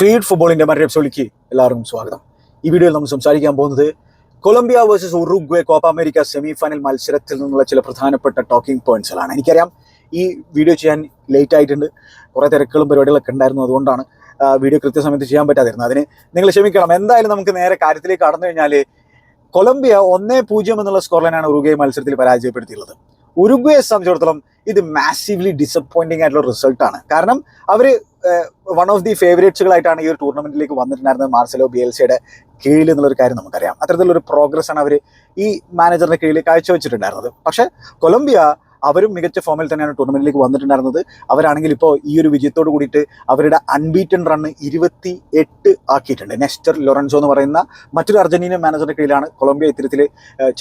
Feed ഫുട്ബോളിന്റെ മറ്റൊരു എപ്പിസോഡിലേക്ക് എല്ലാവർക്കും സ്വാഗതം. ഈ വീഡിയോയിൽ നമ്മൾ സംസാരിക്കാൻ പോകുന്നത് Colombia versus Uruguay Copa America semi final മത്സരത്തിൽ നിന്നുള്ള ചില പ്രധാനപ്പെട്ട ടോക്കിംഗ് പോയിന്റ്സുകളാണ് എനിക്കറിയാം ഈ വീഡിയോ ചെയ്യാൻ ലേറ്റ് ആയിട്ടുണ്ട്. കുറേ തിരക്കുകളും പരിപാടികളൊക്കെ ഉണ്ടായിരുന്നു. അതുകൊണ്ടാണ് വീഡിയോ കൃത്യസമയത്ത് ചെയ്യാൻ പറ്റാതിരുന്നത്. അതിന് നിങ്ങൾ ക്ഷമിക്കണം. എന്തായാലും നമുക്ക് നേരെ കാര്യത്തിലേക്ക് കടന്നു കഴിഞ്ഞാൽ കൊളംബിയ ഒന്നേ പൂജ്യം എന്നുള്ള സ്കോർ ലൈനാണ് ഉറുഗ്വേ മത്സരത്തിൽ പരാജയപ്പെടുത്തിയുള്ളത് ഉറുഗ്വയെ സംബന്ധിച്ചിടത്തോളം ഇത് മാസീവ്ലി ഡിസപ്പോയിന്റിംഗ് ആയിട്ടുള്ള റിസൾട്ടാണ് കാരണം അവർ വൺ ഓഫ് ദി ഫേവറേറ്റ്സുകളായിട്ടാണ് ഈ ഒരു ടൂർണമെന്റിലേക്ക് വന്നിട്ടുണ്ടായിരുന്നത് മാർസലോ ബിയൽസയുടെ കീഴിൽ എന്നുള്ളൊരു കാര്യം നമുക്കറിയാം. അത്തരത്തിലൊരു പ്രോഗ്രസ് ആണ് അവർ ഈ മാനേജറിന്റെ കീഴിൽ കാഴ്ചവെച്ചിട്ടുണ്ടായിരുന്നത്. പക്ഷേ കൊളംബിയ അവരും മികച്ച ഫോമിൽ തന്നെയാണ് ടൂർണമെന്റിലേക്ക് വന്നിട്ടുണ്ടായിരുന്നത്. അവരാണെങ്കിൽ ഇപ്പോൾ ഈ ഒരു വിജയത്തോട് കൂടിയിട്ട് അവരുടെ അൺബീറ്റൺ റണ്ണ് ഇരുപത്തി എട്ട് ആക്കിയിട്ടുണ്ട്. നെസ്റ്റർ ലൊറൻസോ എന്ന് പറയുന്ന മറ്റൊരു അർജന്റീനിയൻ മാനേജറിന്റെ കീഴിലാണ് കൊളംബിയ ഇത്തരത്തിൽ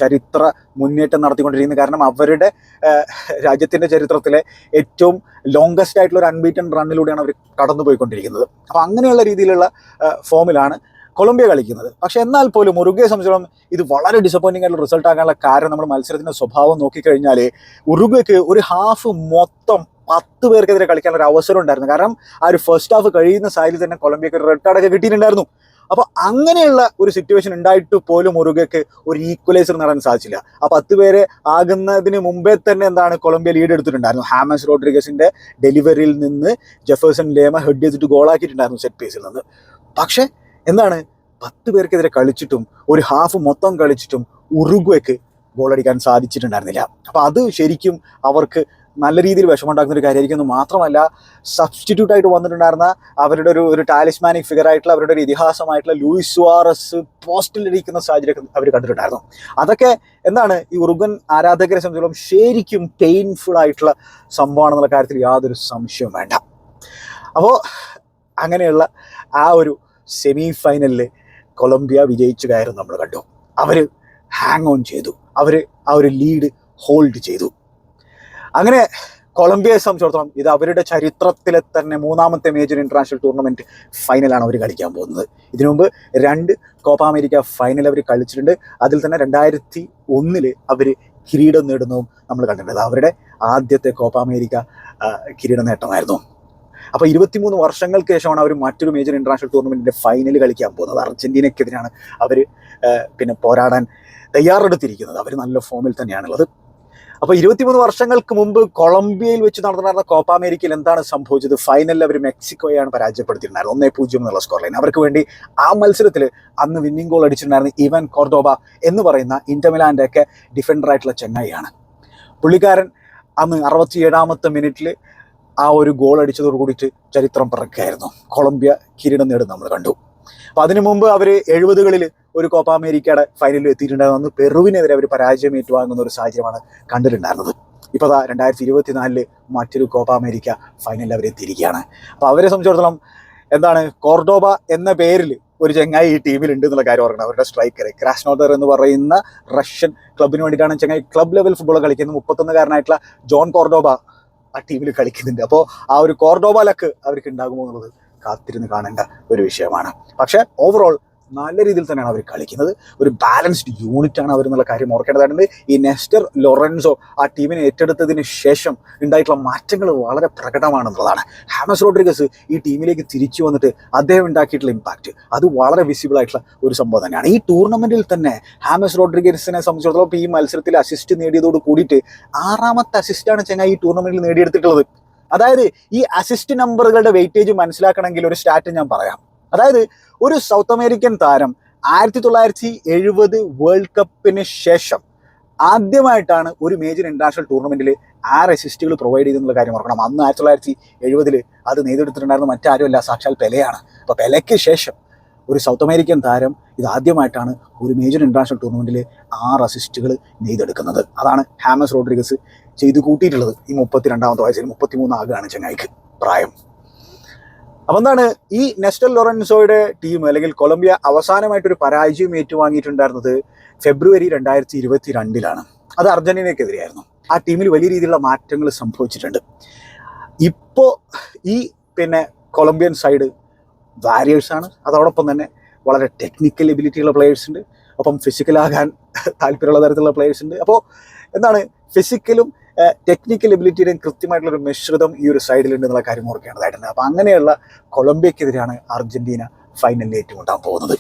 ചരിത്ര മുന്നേറ്റം നടത്തിക്കൊണ്ടിരിക്കുന്നത്. കാരണം അവരുടെ രാജ്യത്തിന്റെ ചരിത്രത്തിലെ ഏറ്റവും ലോങ്കസ്റ്റ് ആയിട്ടുള്ള ഒരു അൺബീറ്റൺ റണ്ണിലൂടെയാണ് അവർ കടന്നുപോയിക്കൊണ്ടിരിക്കുന്നത്. അപ്പോൾ അങ്ങനെയുള്ള രീതിയിലുള്ള ഫോമിലാണ് കൊളംബിയ കളിക്കുന്നത്. പക്ഷെ എന്നാൽ പോലും ഉറുഗ്വയെ സംബന്ധിച്ചോളം ഇത് വളരെ ഡിസപ്പോയിന്റിംഗ് ആയിട്ടുള്ള റിസൾട്ട് ആകാനുള്ള കാരണം നമ്മൾ മത്സരത്തിന്റെ സ്വഭാവം നോക്കിക്കഴിഞ്ഞാൽ ഉറുഗ്വയ്ക്ക് ഒരു ഹാഫ് മൊത്തം പത്ത് പേർക്കെതിരെ കളിക്കാനുള്ള ഒരു അവസരം ഉണ്ടായിരുന്നു. കാരണം ആ ഒരു ഫസ്റ്റ് ഹാഫ് കഴിയുന്ന സാഹചര്യത്തിൽ തന്നെ കൊളംബിയക്ക് ഒരു റെഡ് കാർഡൊക്കെ കിട്ടിയിട്ടുണ്ടായിരുന്നു. അപ്പോൾ അങ്ങനെയുള്ള ഒരു സിറ്റുവേഷൻ ഉണ്ടായിട്ട് പോലും ഉറുഗയ്ക്ക് ഒരു ഈക്വലൈസർ നേടാൻ സാധിച്ചില്ല. ആ പത്ത് പേരെ ആകുന്നതിന് മുമ്പേ തന്നെ എന്താണ് കൊളംബിയ ലീഡ് എടുത്തിട്ടുണ്ടായിരുന്നു. ഹാമസ് റോഡ്രിഗസിന്റെ ഡെലിവറിയിൽ നിന്ന് ജെഫേഴ്സൺ ലേമ ഹെഡ് ചെയ്തിട്ട് ഗോളാക്കിയിട്ടുണ്ടായിരുന്നു സെറ്റ് പീസിൽ നിന്ന്. പക്ഷേ എന്താണ്? പത്ത് പേർക്കെതിരെ കളിച്ചിട്ടും ഒരു ഹാഫ് മൊത്തം കളിച്ചിട്ടും ഉറുഗ്വയ്ക്ക് ഗോളടിക്കാൻ സാധിച്ചിട്ടുണ്ടായിരുന്നില്ല. അപ്പോൾ അത് ശരിക്കും അവർക്ക് നല്ല രീതിയിൽ വിഷമമുണ്ടാക്കുന്ന ഒരു കാര്യമായിരിക്കും എന്ന് മാത്രമല്ല സബ്സ്റ്റിറ്റ്യൂട്ട് ആയിട്ട് വന്നിട്ടുണ്ടായിരുന്ന അവരുടെ ഒരു ഒരു ടാലിസ്മാനിക് ഫിഗർ ആയിട്ടുള്ള അവരുടെ ഒരു ഇതിഹാസമായിട്ടുള്ള ലൂയിസ് സുവാറസ് പോസ്റ്റിലിരിക്കുന്ന സാഹചര്യം അവർ കണ്ടിട്ടുണ്ടായിരുന്നു. അതൊക്കെ എന്താണ്? ഈ ഉറുഗൻ ആരാധകരെ സംബന്ധിച്ചോളം ശരിക്കും പെയിൻഫുൾ ആയിട്ടുള്ള സംഭവമാണെന്നുള്ള കാര്യത്തിൽ യാതൊരു സംശയവും വേണ്ട. അപ്പോൾ അങ്ങനെയുള്ള ആ ഒരു സെമി ഫൈനലിൽ കൊളംബിയ വിജയിച്ചു കയറും നമ്മൾ കണ്ടു. അവർ ഹാങ് ഓൺ ചെയ്തു. അവർ ആ ഒരു ലീഡ് ഹോൾഡ് ചെയ്തു. അങ്ങനെ കൊളംബിയയെ സംബന്ധിച്ചിടത്തോളം ഇത് അവരുടെ ചരിത്രത്തിലെ തന്നെ മൂന്നാമത്തെ മേജർ ഇന്റർനാഷണൽ ടൂർണമെന്റ് ഫൈനലാണ് അവർ കളിക്കാൻ പോകുന്നത്. ഇതിനുമുമ്പ് രണ്ട് കോപ്പ അമേരിക്ക ഫൈനൽ അവർ കളിച്ചിട്ടുണ്ട്. അതിൽ തന്നെ രണ്ടായിരത്തി ഒന്നിൽ അവർ കിരീടം നേടുന്നതും നമ്മൾ കണ്ടിട്ടുണ്ട്. അവരുടെ ആദ്യത്തെ കോപ്പ അമേരിക്ക കിരീട നേട്ടമായിരുന്നു. അപ്പോൾ ഇരുപത്തിമൂന്ന് വർഷങ്ങൾക്ക് ശേഷമാണ് അവർ മറ്റൊരു മേജർ ഇന്റർനാഷണൽ ടൂർണമെന്റിന്റെ ഫൈനൽ കളിക്കാൻ പോകുന്നത്. അർജന്റീനയ്ക്കെതിരാണ് അവർ പിന്നെ പോരാടാൻ തയ്യാറെടുത്തിരിക്കുന്നത്. അവർ നല്ല ഫോമിൽ തന്നെയാണുള്ളത്. അപ്പോൾ ഇരുപത്തിമൂന്ന് വർഷങ്ങൾക്ക് മുമ്പ് കൊളംബിയയിൽ വെച്ച് നടന്നിരുന്ന കോപ്പ അമേരിക്കയിൽ എന്താണ് സംഭവിച്ചത്? ഫൈനലിൽ അവർ മെക്സിക്കോയാണ് പരാജയപ്പെടുത്തിയിട്ടുണ്ടായിരുന്നത്. ഒന്നേ പൂജ്യം എന്നുള്ള സ്കോർ ലൈൻ അവർക്ക് വേണ്ടി ആ മത്സരത്തിൽ അന്ന് വിന്നിംഗ് ഗോൾ അടിച്ചിട്ടുണ്ടായിരുന്ന ഇവൻ കോർഡോബ എന്ന് പറയുന്ന ഇന്റർമിലാന്റെ ഒക്കെ ഡിഫൻഡർ ആയിട്ടുള്ള ചെന്നൈയാണ് പുള്ളിക്കാരൻ അന്ന് അറുപത്തിയേഴാമത്തെ മിനിറ്റിൽ ആ ഒരു ഗോൾ അടിച്ചതോട് കൂടിയിട്ട് ചരിത്രം പിറക്കുകയായിരുന്നു. കൊളംബിയ കിരീടം നേടും നമ്മൾ കണ്ടു. അപ്പോൾ അതിനു മുമ്പ് അവർ എഴുപതുകളിൽ ഒരു കോപ്പ അമേരിക്കയുടെ ഫൈനലിൽ എത്തിയിട്ടുണ്ടായിരുന്നു. അന്ന് പെറുവിനെതിരെ അവർ പരാജയം ഏറ്റുവാങ്ങുന്ന ഒരു സാഹചര്യമാണ് കണ്ടിട്ടുണ്ടായിരുന്നത്. ഇപ്പോൾ അതാ രണ്ടായിരത്തി ഇരുപത്തിനാലിൽ മറ്റൊരു കോപ്പ അമേരിക്ക ഫൈനലിൽ അവർ എത്തിയിരിക്കുകയാണ്. അപ്പോൾ അവരെ സംബന്ധിച്ചിടത്തോളം എന്താണ് കോർഡോബ എന്ന പേരിൽ ഒരു ചെങ്ങായി ഈ ടീമിൽ ഉണ്ട് എന്നുള്ള കാര്യം ഓർക്കണം. അവരുടെ സ്ട്രൈക്കർ ക്രാഷ്നോദർ എന്ന് പറയുന്ന റഷ്യൻ ക്ലബിന് വേണ്ടിയിട്ടാണ് ചെങ്ങായി ക്ലബ് ലെവൽ ഫുട്ബോൾ കളിക്കുന്നത്. മുപ്പത്തൊന്നുകാരനായിട്ടുള്ള ജോൺ കോർഡോബ ആ ടീമിൽ കളിക്കുന്നുണ്ട്. അപ്പോൾ ആ ഒരു കോർഡോബ ലക്ക് അവർക്ക് ഉണ്ടാകുമോ എന്നുള്ളത് കാത്തിരുന്ന് കാണേണ്ട ഒരു വിഷയമാണ്. പക്ഷേ ഓവറോൾ നല്ല രീതിയിൽ തന്നെയാണ് അവർ കളിക്കുന്നത്. ഒരു ബാലൻസ്ഡ് യൂണിറ്റ് ആണ് അവർ എന്നുള്ള കാര്യം ഓർക്കേണ്ടതായിട്ടുണ്ട്. ഈ നെസ്റ്റർ ലോറൻസോ ആ ടീമിനെ ഏറ്റെടുത്തതിന് ശേഷം ഉണ്ടായിട്ടുള്ള മാറ്റങ്ങൾ വളരെ പ്രകടമാണെന്നുള്ളതാണ്. ഹാമസ് റോഡ്രിഗസ് ഈ ടീമിലേക്ക് തിരിച്ചു വന്നിട്ട് അദ്ദേഹം ഉണ്ടാക്കിയിട്ടുള്ള ഇമ്പാക്റ്റ് അത് വളരെ വിസിബിൾ ആയിട്ടുള്ള ഒരു സംഭവം തന്നെയാണ്. ഈ ടൂർണമെന്റിൽ തന്നെ ഹാമസ് റോഡ്രിഗസിനെ സംബന്ധിച്ചിടത്തോളം ഈ മത്സരത്തിൽ അസിസ്റ്റ് നേടിയതോട് കൂടിയിട്ട് ആറാമത്തെ അസിസ്റ്റാണ് ചെങ്ങായി ഈ ടൂർണമെന്റിൽ നേടിയെടുത്തിട്ടുള്ളത്. അതായത് ഈ അസിസ്റ്റ് നമ്പറുകളുടെ വെയിറ്റേജ് മനസ്സിലാക്കണമെങ്കിൽ ഒരു സ്റ്റാറ്റ് ഞാൻ പറയാം. അതായത് ഒരു സൗത്ത് അമേരിക്കൻ താരം ആയിരത്തി തൊള്ളായിരത്തി എഴുപത് വേൾഡ് കപ്പിന് ശേഷം ആദ്യമായിട്ടാണ് ഒരു മേജർ ഇന്റർനാഷണൽ ടൂർണമെന്റിൽ ആറ് അസിസ്റ്റുകൾ പ്രൊവൈഡ് ചെയ്തെന്നുള്ള കാര്യം ഓർക്കണം. അന്ന് ആയിരത്തി തൊള്ളായിരത്തി എഴുപതിൽ അത് നേടിയെടുത്തിട്ടുണ്ടായിരുന്ന മറ്റാരുമല്ല. സാക്ഷാൽ പെലയാണ്. അപ്പോൾ പെലയ്ക്ക് ശേഷം ഒരു സൗത്ത് അമേരിക്കൻ താരം ഇത് ആദ്യമായിട്ടാണ് ഒരു മേജർ ഇന്റർനാഷണൽ ടൂർണമെന്റിൽ ആറ് അസിസ്റ്റുകൾ നെയ്തെടുക്കുന്നത് അതാണ് ഹാമസ് റോഡ്രിഗസ് ചെയ്തു കൂട്ടിയിട്ടുള്ളത് ഈ മുപ്പത്തിരണ്ടാമത്തെ വയസ്സിൽ. മുപ്പത്തിമൂന്നാകുകയാണ് ചെങ്ങായിക്ക് പ്രായം. അപ്പം എന്താണ് ഈ നെസ്റ്റൽ ലൊറൻസോയുടെ ടീം അല്ലെങ്കിൽ കൊളംബിയ അവസാനമായിട്ടൊരു പരാജയം ഏറ്റുവാങ്ങിയിട്ടുണ്ടായിരുന്നത് ഫെബ്രുവരി രണ്ടായിരത്തി ഇരുപത്തി രണ്ടിലാണ് അത് അർജന്റീനയ്ക്കെതിരെയായിരുന്നു ആ ടീമിൽ വലിയ രീതിയിലുള്ള മാറ്റങ്ങൾ സംഭവിച്ചിട്ടുണ്ട്. ഇപ്പോൾ ഈ പിന്നെ കൊളംബിയൻ സൈഡ് വാരിയേഴ്സാണ്. അതോടൊപ്പം തന്നെ വളരെ ടെക്നിക്കൽ എബിലിറ്റിയുള്ള പ്ലേയേഴ്സ് ഉണ്ട്. ഒപ്പം ഫിസിക്കലാകാൻ താല്പര്യമുള്ള തരത്തിലുള്ള പ്ലേയേഴ്സ് ഉണ്ട്. അപ്പോൾ എന്താണ് ഫിസിക്കലും ടെക്നിക്കൽ എബിലിറ്റിയുടെയും കൃത്യമായിട്ടുള്ള ഒരു മിശ്രിതം ഈ ഒരു സൈഡിലുണ്ട് എന്നുള്ള കാര്യം ഓർക്കേണ്ടതായിട്ടുണ്ട് അപ്പോൾ അങ്ങനെയുള്ള കൊളംബിയക്കെതിരെയാണ് അർജന്റീന ഫൈനലിൽ ഏറ്റുമുട്ടാൻ പോകുന്നത്.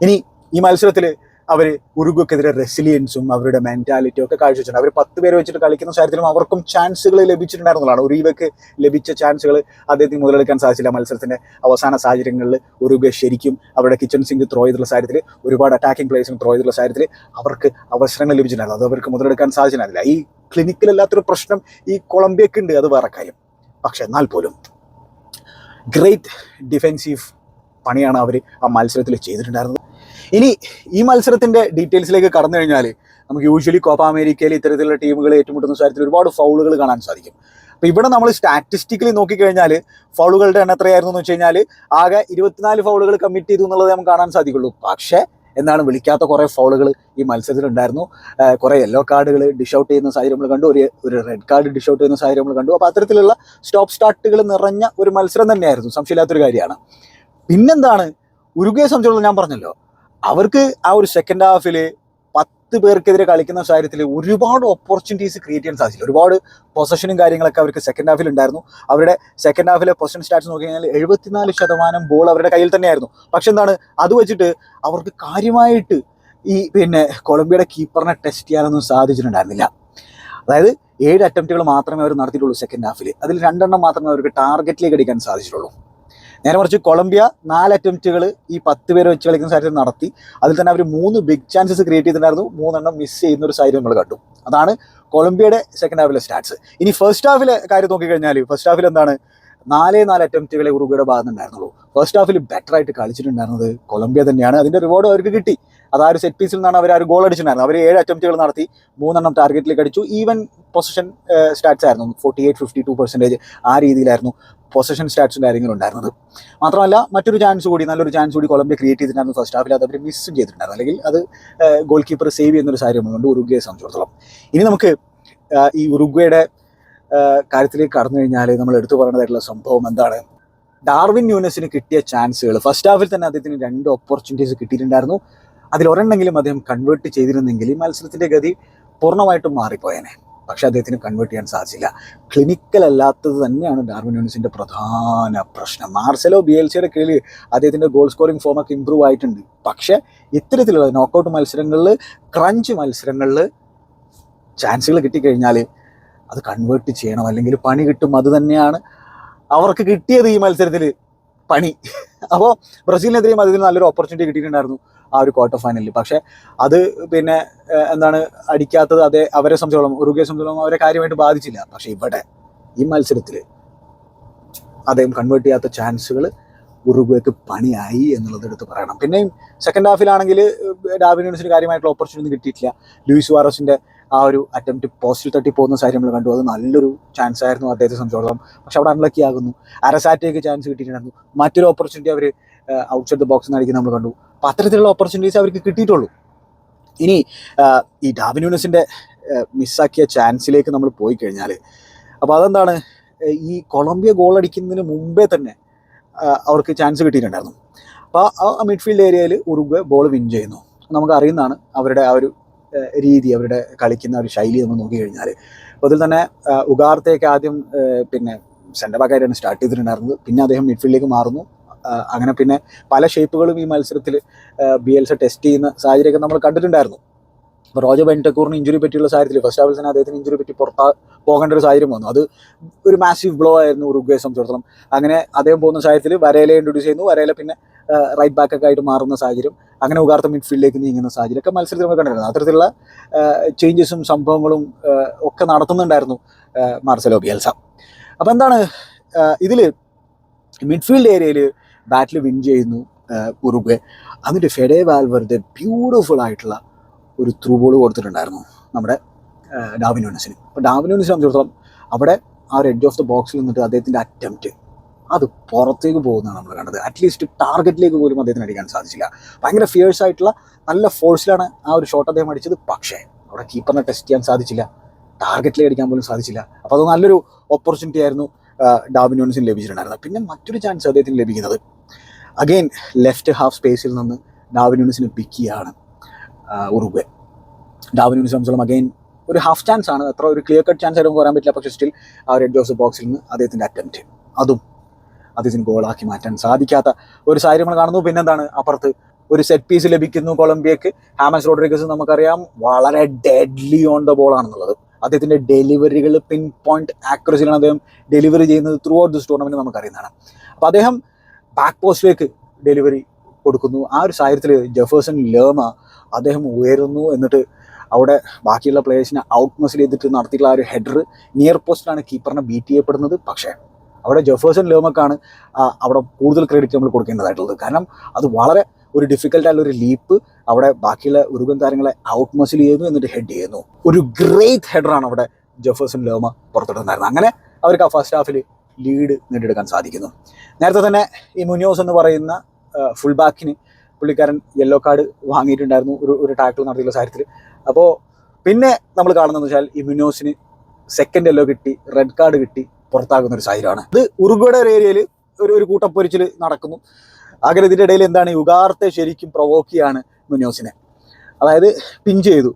ഇനി ഈ മത്സരത്തിൽ അവർ ഉറുഗുക്കെതിരെ റെസിലിയൻസും അവരുടെ മെന്റാലിറ്റിയും ഒക്കെ കാഴ്ചവെച്ചിട്ടുണ്ട്. അവർ പത്ത് പേര് വെച്ചിട്ട് കളിക്കുന്ന സാഹചര്യത്തിലും അവർക്കും ചാൻസുകൾ ലഭിച്ചിട്ടുണ്ടായിരുന്നതാണ് ഇവയ്ക്ക് ലഭിച്ച ചാൻസുകൾ അദ്ദേഹത്തിന് മുതലെടുക്കാൻ സാധിച്ചില്ല മത്സരത്തിന്റെ അവസാന സാഹചര്യങ്ങളിൽ. ഉറുഗ ശരിക്കും അവരുടെ കിച്ചൺ സിങ്ക് ത്രോ ചെയ്തുള്ള സാഹചര്യത്തിൽ ഒരുപാട് അറ്റാക്കിംഗ് പ്ലേസിന് ത്രോ ചെയ്തുള്ള സാഹചര്യത്തിൽ അവർക്ക് അവസരങ്ങൾ ലഭിച്ചിട്ടുണ്ടായിരുന്നു. അത് അവർക്ക് മുതലെടുക്കാൻ സാധിച്ചിട്ടില്ല ഈ ക്ലിനിക്കിലല്ലാത്തൊരു പ്രശ്നം ഈ കൊളംബിയക്ക് ഉണ്ട്. അത് വേറെ കാര്യം. പക്ഷെ എന്നാൽ പോലും ഗ്രേറ്റ് ഡിഫെൻസീവ് പണിയാണ് അവർ ആ മത്സരത്തിൽ ചെയ്തിട്ടുണ്ടായിരുന്നത്. ഇനി ഈ മത്സരത്തിന്റെ ഡീറ്റെയിൽസിലേക്ക് കടന്നു കഴിഞ്ഞാൽ നമുക്ക് യൂഷ്വലി കോപ്പ അമേരിക്കയിൽ ഇത്തരത്തിലുള്ള ടീമുകൾ ഏറ്റുമുട്ടുന്ന സാഹചര്യത്തിൽ ഒരുപാട് ഫൗളുകൾ കാണാൻ സാധിക്കും. അപ്പോൾ ഇവിടെ നമ്മൾ സ്റ്റാറ്റിസ്റ്റിക്കലി നോക്കിക്കഴിഞ്ഞാൽ ഫൗളുകളുടെ എണ്ണം എത്രയായിരുന്നു എന്ന് വെച്ച് കഴിഞ്ഞാൽ ആകെ ഇരുപത്തിനാല് ഫൗളുകൾ കമ്മിറ്റ് ചെയ്തു എന്നുള്ളത് നമുക്ക് കാണാൻ സാധിക്കുള്ളൂ. പക്ഷേ എന്നാണ് വിളിക്കാത്ത കുറേ ഫൗളുകൾ ഈ മത്സരത്തിൽ ഉണ്ടായിരുന്നു. കുറേ യെല്ലോ കാർഡുകൾ ഡിഷ് ഔട്ട് ചെയ്യുന്ന സാഹചര്യം നമ്മൾ കണ്ടു. ഒരു ഒരു റെഡ് കാർഡ് ഡിഷ് ഔട്ട് ചെയ്യുന്ന സാഹചര്യം നമ്മൾ കണ്ടു. അപ്പോൾ അത്തരത്തിലുള്ള സ്റ്റോപ്പ് സ്റ്റാർട്ടുകൾ നിറഞ്ഞ ഒരു മത്സരം തന്നെയായിരുന്നു. സംശയമില്ലാത്തൊരു കാര്യമാണ്. പിന്നെന്താണ്? ഉരുകയെ സംബന്ധിച്ചുള്ള ഞാൻ പറഞ്ഞല്ലോ. അവർക്ക് ആ ഒരു സെക്കൻഡ് ഹാഫിൽ പത്ത് പേർക്കെതിരെ കളിക്കുന്ന സാഹചര്യത്തിൽ ഒരുപാട് ഓപ്പർച്യൂണിറ്റീസ് ക്രിയേറ്റ് ചെയ്യാൻ സാധിച്ചില്ല. ഒരുപാട് പൊസഷനും കാര്യങ്ങളൊക്കെ അവർക്ക് സെക്കൻഡ് ഹാഫിൽ ഉണ്ടായിരുന്നു. അവരുടെ സെക്കൻഡ് ഹാഫിലെ പൊസഷൻ സ്റ്റാറ്റ്സ് നോക്കി കഴിഞ്ഞാൽ എഴുപത്തിനാല് ശതമാനം ബോൾ അവരുടെ കയ്യിൽ തന്നെയായിരുന്നു. പക്ഷെ എന്താണ്? അത് വെച്ചിട്ട് അവർക്ക് കാര്യമായിട്ട് ഈ പിന്നെ കൊളംബിയയുടെ കീപ്പറിനെ ടെസ്റ്റ് ചെയ്യാനൊന്നും സാധിച്ചിട്ടുണ്ടായിരുന്നില്ല. അതായത് ഏഴ് അറ്റംപ്റ്റുകൾ മാത്രമേ അവർ നടത്തിയിട്ടുള്ളൂ സെക്കൻഡ് ഹാഫിൽ അതിൽ രണ്ടെണ്ണം മാത്രമേ അവർക്ക് ടാർഗറ്റിലേക്ക് അടിക്കാൻ സാധിച്ചിട്ടുള്ളൂ. നേരെ കുറച്ച് കൊളംബിയ നാല് അറ്റംപ്റ്റുകൾ ഈ പത്ത് പേര് വെച്ച് കളിക്കുന്ന സാഹചര്യം നടത്തി. അതിൽ തന്നെ അവർ മൂന്ന് ബിഗ് ചാൻസസ് ക്രിയേറ്റ് ചെയ്തിട്ടുണ്ടായിരുന്നു. മൂന്നെണ്ണം മിസ് ചെയ്യുന്ന ഒരു സാഹചര്യം നമ്മൾ കണ്ടു. അതാണ് കൊളംബിയയുടെ സെക്കൻഡ് ഹാഫിലെ സ്റ്റാറ്റ്സ് ഇനി ഫസ്റ്റ് ഹാഫിലെ കാര്യം നോക്കിക്കഴിഞ്ഞാൽ ഫസ്റ്റ് ഹാഫിൽ എന്താണ്? നാലേ നാല് അറ്റംപ്റ്റുകളെ ഉറുഗയുടെ ഭാഗത്തുണ്ടായിരുന്നുള്ളൂ ഫസ്റ്റ് ഹാഫിൽ ബെറ്റർ ആയിട്ട് കളിച്ചിട്ടുണ്ടായിരുന്നത് കൊളംബിയ തന്നെയാണ്. അതിന്റെ റിവാർഡ് അവർക്ക് കിട്ടി. അത് ആ ഒരു സെറ്റ് പീസിൽ നിന്നാണ് അവർ ആ ഒരു ഗോൾ അടിച്ചിട്ടുണ്ടായിരുന്നത്. അവർ ഏഴ് അറ്റംപ്റ്റുകൾ നടത്തി മൂന്നെണ്ണം ടാർഗറ്റിലേക്ക് അടിച്ചു. ഈവൻ പൊസിഷൻ സ്റ്റാറ്റ്സ് ആയിരുന്നു. Forty eight fifty two percentage ആ രീതിയിലായിരുന്നു. പൊസിഷൻ സ്റ്റാറ്റ്സും കാര്യങ്ങളും ഉണ്ടായിരുന്നത്. മാത്രമല്ല മറ്റൊരു ചാൻസ് കൂടി നല്ലൊരു ചാൻസ് കൂടി കൊളംബിയ ക്രിയേറ്റ് ചെയ്തിട്ടുണ്ടായിരുന്നു ഫസ്റ്റ് ഹാഫിൽ അത് അവർ മിസ്സും ചെയ്തിട്ടുണ്ടായിരുന്നു. അല്ലെങ്കിൽ അത് ഗോൾ കീപ്പർ സേവ് ചെയ്യുന്നൊരു സാഹചര്യമുണ്ട് ഉറുഗ്വയെ സംബന്ധിച്ചിടത്തോളം. ഇനി നമുക്ക് ഈ ഉറുഗ്വയുടെ കാര്യത്തിലേക്ക് കടന്നു കഴിഞ്ഞാൽ നമ്മൾ എടുത്തു പറയേണ്ടതായിട്ടുള്ള സംഭവം എന്താണ്? ഡാർവിൻ ന്യൂനസിന് കിട്ടിയ ചാൻസുകൾ ഫസ്റ്റ് ഹാഫിൽ തന്നെ അദ്ദേഹത്തിന് രണ്ട് ഓപ്പർച്യൂണിറ്റീസ് കിട്ടിയിട്ടുണ്ടായിരുന്നു. അതിലൊരെണ്ണെങ്കിലും അദ്ദേഹം കൺവേർട്ട് ചെയ്തിരുന്നെങ്കിൽ ഈ മത്സരത്തിന്റെ ഗതി പൂർണമായിട്ടും മാറിപ്പോയേനെ. പക്ഷെ അദ്ദേഹത്തിന് കൺവേർട്ട് ചെയ്യാൻ സാധിച്ചില്ല. ക്ലിനിക്കൽ അല്ലാത്തത് തന്നെയാണ് ഡാർവിൻ യൂണിസിന്റെ പ്രധാന പ്രശ്നം. മാർസലോ ബി എൽ സിയുടെ കീഴിൽ അദ്ദേഹത്തിന്റെ ഗോൾ സ്കോറിംഗ് ഫോമൊക്കെ ഇമ്പ്രൂവ് ആയിട്ടുണ്ട്. പക്ഷെ ഇത്തരത്തിലുള്ള നോക്കൗട്ട് മത്സരങ്ങളിൽ ക്രഞ്ച് മത്സരങ്ങളിൽ ചാൻസുകൾ കിട്ടിക്കഴിഞ്ഞാൽ അത് കൺവേർട്ട് ചെയ്യണം. അല്ലെങ്കിൽ പണി കിട്ടും. അത് തന്നെയാണ് അവർക്ക് കിട്ടിയത് ഈ മത്സരത്തിൽ പണി. അപ്പോൾ ബ്രസീലിനെതിരെയും അതിൽ നല്ലൊരു ഓപ്പർച്യൂണിറ്റി കിട്ടിയിട്ടുണ്ടായിരുന്നു. ആ ഒരു ക്വാർട്ടർ ഫൈനലിൽ പക്ഷേ അത് പിന്നെ എന്താണ് അടിക്കാത്തത് അതേ അവരെ സംബന്ധിച്ചോളം ഉറുഗയെ സംബന്ധിച്ചോളം അവരെ കാര്യമായിട്ട് ബാധിച്ചില്ല. പക്ഷേ ഇവിടെ ഈ മത്സരത്തിൽ അദ്ദേഹം കൺവേർട്ട് ചെയ്യാത്ത ചാൻസുകൾ ഉറുഗ്വേക്ക് പണിയായി എന്നുള്ളത് എടുത്ത് പറയണം. പിന്നെയും സെക്കൻഡ് ഹാഫിലാണെങ്കിൽ ഡാവിനൂസിന് കാര്യമായിട്ടുള്ള ഓപ്പർച്യൂണിറ്റി കിട്ടിയിട്ടില്ല. ലൂയിസ് വാറസിന്റെ ആ ഒരു അറ്റംപ്റ്റ് പോസ്റ്റിൽ തട്ടി പോകുന്ന സാഹചര്യം നമ്മൾ കണ്ടു. അത് നല്ലൊരു ചാൻസ് ആയിരുന്നു അദ്ദേഹത്തെ സംബന്ധിച്ചോളം. പക്ഷെ അവിടെ അൺലക്കി ആകുന്നു. അരസാറ്റേക്ക് ചാൻസ് കിട്ടിയിട്ടുണ്ടായിരുന്നു. മറ്റൊരു ഓപ്പർച്യൂണിറ്റി അവർ ഔട്ട്സൈഡ് ദ ബോക്സ് എന്നായിരിക്കും നമ്മൾ കണ്ടു. അപ്പോൾ അത്തരത്തിലുള്ള ഓപ്പർച്യൂണിറ്റീസ് അവർക്ക് കിട്ടിയിട്ടുള്ളൂ. ഇനി ഈ ഡാബിന്യൂനസിന്റെ മിസ്സാക്കിയ ചാൻസിലേക്ക് നമ്മൾ പോയി കഴിഞ്ഞാൽ അപ്പോൾ അതെന്താണ്? ഈ കൊളംബിയ ഗോൾ അടിക്കുന്നതിന് മുമ്പേ തന്നെ അവർക്ക് ചാൻസ് കിട്ടിയിട്ടുണ്ടായിരുന്നു. അപ്പോൾ ആ മിഡ്ഫീൽഡ് ഏരിയയിൽ ഉറുഗ്വ ബോൾ വിൻ ചെയ്യുന്നു. നമുക്ക് അറിയുന്നതാണ് അവരുടെ ആ ഒരു രീതി അവരുടെ കളിക്കുന്ന ഒരു ശൈലി നമ്മൾ നോക്കി കഴിഞ്ഞാൽ അപ്പോൾ അതിൽ തന്നെ ഉഗാർത്തേക്ക് ആദ്യം പിന്നെ സെന്റർ ബാക്കായിട്ടാണ് സ്റ്റാർട്ട് ചെയ്തിട്ടുണ്ടായിരുന്നത്. പിന്നെ അദ്ദേഹം മിഡ്ഫീൽഡിലേക്ക് മാറുന്നു. അങ്ങനെ പിന്നെ പല ഷേപ്പുകളും ഈ മത്സരത്തിൽ ബി എൽസ ടെസ്റ്റ് ചെയ്യുന്ന സാഹചര്യമൊക്കെ നമ്മൾ കണ്ടിട്ടുണ്ടായിരുന്നു. അപ്പോൾ റോജർ ബെന്റക്കൂറിന് ഇഞ്ചുറി പറ്റിയുള്ള സാഹചര്യത്തിൽ ഫസ്റ്റ് ഹാഫിൽ തന്നെ അദ്ദേഹത്തിന് ഇഞ്ചുറി പറ്റി പുറത്താ പോകേണ്ട ഒരു സാഹചര്യം വന്നു. അത് ഒരു മാസീവ് ബ്ലോ ആയിരുന്നു ഉറുഗ്വയെ സംബന്ധിച്ചിടത്തോളം. അങ്ങനെ അദ്ദേഹം പോകുന്ന സാഹചര്യത്തിൽ വരയിലെ ഇൻട്രൊഡ്യൂസ് ചെയ്യുന്നു. വരയിലെ പിന്നെ റൈറ്റ് ബാക്ക് ഒക്കെ ആയിട്ട് മാറുന്ന സാഹചര്യം അങ്ങനെ ഉകാർത്ത മിഡ്ഫീൽഡിലേക്ക് നീങ്ങുന്ന സാഹചര്യം ഒക്കെ മത്സരത്തിൽ നമ്മൾ കണ്ടിരുന്നു. അത്തരത്തിലുള്ള ചേഞ്ചസും സംഭവങ്ങളും ഒക്കെ നടത്തുന്നുണ്ടായിരുന്നു മാർസലോ ബിയൽസ. അപ്പോൾ എന്താണ് ഇതിൽ മിഡ്ഫീൽഡ് ഏരിയയിൽ ബാറ്റിൽ വിൻ ചെയ്യുന്നു ഉറുഗ്വെ. എന്നിട്ട് ഫെഡേ വാൽവറുടെ ബ്യൂട്ടിഫുൾ ആയിട്ടുള്ള ഒരു ത്രൂ ബോൾ കൊടുത്തിട്ടുണ്ടായിരുന്നു നമ്മുടെ ഡാവിനോനസിന് അപ്പോൾ ഡാവിനോനസിനെ സംബന്ധിച്ചിടത്തോളം അവിടെ ആ ഒരു എഡ്ജ് ഓഫ് ദ ബോക്സിൽ നിന്നിട്ട് അദ്ദേഹത്തിന്റെ അറ്റംപ്റ്റ് അത് പുറത്തേക്ക് പോകുന്നതാണ് നമ്മൾ കണ്ടത്. അറ്റ്ലീസ്റ്റ് ടാർഗറ്റിലേക്ക് പോലും അദ്ദേഹത്തിന് അടിക്കാൻ സാധിച്ചില്ല. ഭയങ്കര ഫിയേഴ്സ് ആയിട്ടുള്ള നല്ല ഫോഴ്സിലാണ് ആ ഒരു ഷോട്ട് അദ്ദേഹം അടിച്ചത്. പക്ഷേ അവിടെ കീപ്പറിനെ ടെസ്റ്റ് ചെയ്യാൻ സാധിച്ചില്ല. ടാർഗറ്റിലേക്ക് അടിക്കാൻ പോലും സാധിച്ചില്ല. അപ്പോൾ അത് നല്ലൊരു ഓപ്പർച്യൂണിറ്റി ആയിരുന്നു. ഡാബിനോൺസിന് ലഭിച്ചിട്ടുണ്ടായിരുന്നത്. പിന്നെ മറ്റൊരു ചാൻസ് അദ്ദേഹത്തിന് ലഭിക്കുന്നത്. അഗെയിൻ ലെഫ്റ്റ് ഹാഫ് സ്പേസിൽ നിന്ന് ഡാവിനൂൺസിന് പിക്ക് ചെയ്യാണ് ഉറുഗ്വെ. ഡാവിനൂൺസ് സംബന്ധിച്ചോളം അഗെയിൻ ഒരു ഹാഫ് ചാൻസ് ആണ്. അത്ര ഒരു ക്ലിയർ കട്ട് ചാൻസ് ആയിട്ട് നമുക്ക് പറയാൻ പറ്റില്ല. പക്ഷേ സ്റ്റിൽ ആ റെഡ് ജോസ് ബോക്സിൽ നിന്ന് അദ്ദേഹത്തിന്റെ അറ്റംപ്റ്റ് അതും അദ്ദേഹത്തിന് ഗോളാക്കി മാറ്റാൻ സാധിക്കാത്ത ഒരു സാഹചര്യം നമ്മൾ കാണുന്നു. പിന്നെന്താണ്? അപ്പുറത്ത് ഒരു സെറ്റ് പീസ് ലഭിക്കുന്നു കൊളംബിയക്ക്. ഹാമസ് റോഡ്രിഗസ് നമുക്കറിയാം വളരെ ഡെഡ്ലി ഓൺ ദ ബോൾ ആണെന്നുള്ളത്. അദ്ദേഹത്തിന്റെ ഡെലിവറികൾ പിൻ പോയിന്റ് ആക്യുറസിയിലാണ് അദ്ദേഹം ഡെലിവറി ചെയ്യുന്നത് ത്രൂ ഔട്ട് ദിസ് ടൂർണമെന്റ് നമുക്കറിയുന്നതാണ്. അപ്പോൾ അദ്ദേഹം ബാക്ക് പോസ്റ്റിലേക്ക് ഡെലിവറി കൊടുക്കുന്നു. ആ ഒരു സാഹചര്യത്തിൽ ജെഫേഴ്സൺ ലേമ അദ്ദേഹം ഉയരുന്നു എന്നിട്ട് അവിടെ ബാക്കിയുള്ള പ്ലേയേഴ്സിനെ ഔട്ട് മസിൽ ചെയ്തിട്ട് നടത്തിയിട്ടുള്ള ആ ഒരു ഹെഡർ നിയർ പോസ്റ്റിലാണ് കീപ്പറിനെ ബീറ്റ് ചെയ്യപ്പെടുന്നത്. പക്ഷേ അവിടെ ജെഫേഴ്സൺ ലേമക്കാണ് അവിടെ കൂടുതൽ ക്രെഡിറ്റ് നമ്മൾ കൊടുക്കേണ്ടതായിട്ടുള്ളത്. കാരണം അത് വളരെ ഒരു ഡിഫിക്കൽട്ട് ആയ ഒരു ലീപ്പ് അവിടെ ബാക്കിയുള്ള ഉറുഗൻ താരങ്ങളെ ഔട്ട് മസിൽ ചെയ്യുന്നു എന്നിട്ട് ഹെഡ് ചെയ്യുന്നു. ഒരു ഗ്രേറ്റ് ഹെഡറാണ് അവിടെ ജെഫേഴ്സൺ ലോമ പുറത്തെടുക്കുന്നായിരുന്നത് അങ്ങനെ അവർക്ക് ആ ഫസ്റ്റ് ഹാഫിൽ ലീഡ് നേടിയെടുക്കാൻ സാധിക്കുന്നു. നേരത്തെ തന്നെ ഈ മുനിയോസ് എന്ന് പറയുന്ന ഫുൾ ബാക്കിന് പുള്ളിക്കാരൻ യെല്ലോ കാർഡ് വാങ്ങിയിട്ടുണ്ടായിരുന്നു. ഒരു ഒരു ടാക്കിൾ നടത്തിയുള്ള സാഹചര്യത്തിൽ അപ്പോൾ പിന്നെ നമ്മൾ കാണുന്നതെന്ന് വെച്ചാൽ ഈ മുന്നോസിന് സെക്കൻഡ് യെല്ലോ കിട്ടി റെഡ് കാർഡ് കിട്ടി പുറത്താകുന്ന ഒരു സാഹചര്യമാണ്. ഇത് ഉറുഗയുടെ ഒരു ഏരിയയിൽ ഒരു ഒരു കൂട്ടപ്പൊരിച്ചിൽ നടക്കുന്നു. അങ്ങനെ ഇതിന്റെ ഇടയിൽ എന്താണ് യുഗാർത്തെ ശരിക്കും പ്രവോക്ക് ചെയ്യാണ് മുനിയോസിനെ അതായത് പിഞ്ച് ചെയ്തു.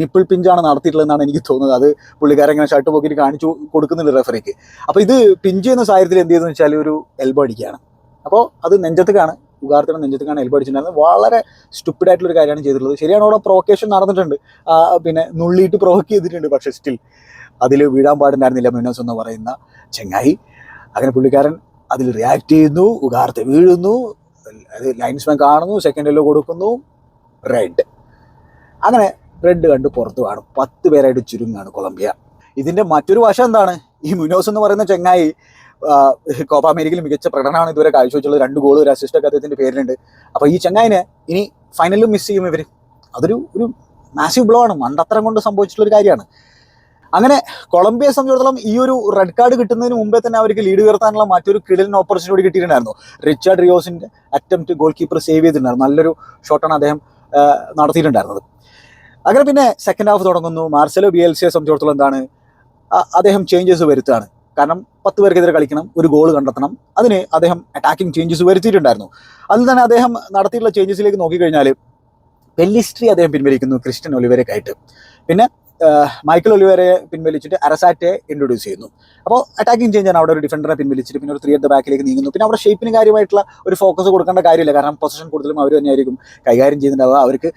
നിപ്പിൾ പിഞ്ചാണ് നടത്തിയിട്ടുള്ളതെന്നാണ് എനിക്ക് തോന്നുന്നത്. അത് പുള്ളിക്കാരൻ ഇങ്ങനെ ഷർട്ട് പോക്കി കാണിച്ചു കൊടുക്കുന്നുണ്ട് റെഫറിക്ക് അപ്പോൾ ഇത് പിഞ്ച് ചെയ്യുന്ന സാഹചര്യത്തിൽ എന്ത് ചെയ്തെന്ന് വെച്ചാൽ ഒരു എൽബോ അടിക്കുകയാണ്. അപ്പോൾ അത് നെഞ്ചത്തേക്കാണ് ഉഗാർത്തിയുടെ നെഞ്ചത്തേക്കാണ് എൽബോ അടിച്ചിട്ടുണ്ടായിരുന്നത്. വളരെ സ്റ്റുപ്പിഡ് ആയിട്ടുള്ള ഒരു കാര്യമാണ് ചെയ്തിട്ടുള്ളത്. ശരിയാണ് അവിടെ പ്രൊവക്കേഷൻ നടന്നിട്ടുണ്ട്. പിന്നെ നുള്ളിയിട്ട് പ്രൊവോക്ക് ചെയ്തിട്ടുണ്ട് പക്ഷേ സ്റ്റിൽ അതിൽ വീഴാൻ പാടുണ്ടായിരുന്നില്ല മിനോസ് എന്ന് പറയുന്ന ചെങ്ങായി. അങ്ങനെ പുള്ളിക്കാരൻ അതിൽ റിയാക്ട് ചെയ്യുന്നു ഉഗാർത്തെ വീഴുന്നു അത് ലൈൻസ്മാൻ കാണുന്നു സെക്കൻഡ് എല്ലോ കൊടുക്കുന്നു റെഡ് അങ്ങനെ റെഡ് കണ്ട് പുറത്തു കാണും. പത്ത് പേരായിട്ട് ചുരുങ്ങാണ് കൊളംബിയ. ഇതിന്റെ മറ്റൊരു വശം എന്താണ്? ഈ മുനോസ് എന്ന് പറയുന്ന ചെങ്ങായി കോപ്പ അമേരിക്കയിൽ മികച്ച പ്രകടനമാണ് ഇതുവരെ കാഴ്ചവെച്ചുള്ളത്. രണ്ട് ഗോൾ ഒരു അസിസ്റ്റ് ഒക്കെ അദ്ദേഹത്തിന്റെ പേരിലുണ്ട്. അപ്പോൾ ഈ ചെങ്ങായിനെ ഇനി ഫൈനലിലും മിസ് ചെയ്യും ഇവർ. അതൊരു ഒരു മാസീവ് ബ്ലോ ആണ്. മണ്ടത്തരം കൊണ്ട് സംഭവിച്ചിട്ടുള്ള ഒരു കാര്യമാണ്. അങ്ങനെ കൊളംബിയയെ സംബന്ധിച്ചിടത്തോളം ഈ ഒരു റെഡ് കാർഡ് കിട്ടുന്നതിന് മുമ്പേ തന്നെ അവർക്ക് ലീഡ് ഉയർത്താനുള്ള മറ്റൊരു കിടലിന് ഓപ്പർച്യൂണിറ്റി കിട്ടിയിട്ടുണ്ടായിരുന്നു. റിച്ചാർഡ് റിയോസിന്റെ അറ്റംപ്റ്റ് ഗോൾ കീപ്പർ സേവ് ചെയ്തിട്ടുണ്ടായിരുന്നു. നല്ലൊരു ഷോട്ടാണ് അദ്ദേഹം നടത്തിയിട്ടുണ്ടായിരുന്നത്. അങ്ങനെ പിന്നെ സെക്കൻഡ് ഹാഫ് തുടങ്ങുന്നു. മാർസലോ ബി എൽ സിയെ സംബന്ധിച്ചിടത്തോളം എന്താണ് അദ്ദേഹം ചേഞ്ചസ് വരുത്താണ് കാരണം പത്ത് പേർക്കെതിരെ കളിക്കണം ഒരു ഗോൾ കണ്ടെത്തണം. അതിന് അദ്ദേഹം അറ്റാക്കിംഗ് ചേഞ്ചസ് വരുത്തിയിട്ടുണ്ടായിരുന്നു. അതിൽ തന്നെ അദ്ദേഹം നടത്തിയിട്ടുള്ള ചേഞ്ചസിലേക്ക് നോക്കിക്കഴിഞ്ഞാൽ പെല്ലിസ്ട്രി അദ്ദേഹം പിൻവലിക്കുന്നു ക്രിസ്ത്യൻ ഒലിവരെക്കായിട്ട് പിന്നെ മൈക്കിൾ ഒലിവരെ പിൻവലിച്ചിട്ട് അറസാറ്റെ ഇൻട്രൊഡ്യൂസ് ചെയ്യുന്നു. അപ്പോൾ അറ്റാക്കിംഗ് ചേഞ്ച് ആണ് അവിടെ ഒരു ഡിഫൻഡറെ പിൻവലിച്ചിട്ട് പിന്നെ ഒരു ത്രീ അറ്റ് ബാക്കിലേക്ക് നീങ്ങുന്നു. പിന്നെ അവിടെ ഷേപ്പിന് കാര്യമായിട്ടുള്ള ഒരു ഫോക്കസ് കൊടുക്കേണ്ട കാര്യമില്ല. കാരണം പൊസിഷൻ കൂടുതലും അവർ തന്നെയായിരിക്കും കൈകാര്യം ചെയ്യുന്നുണ്ടാവുക അവർക്ക്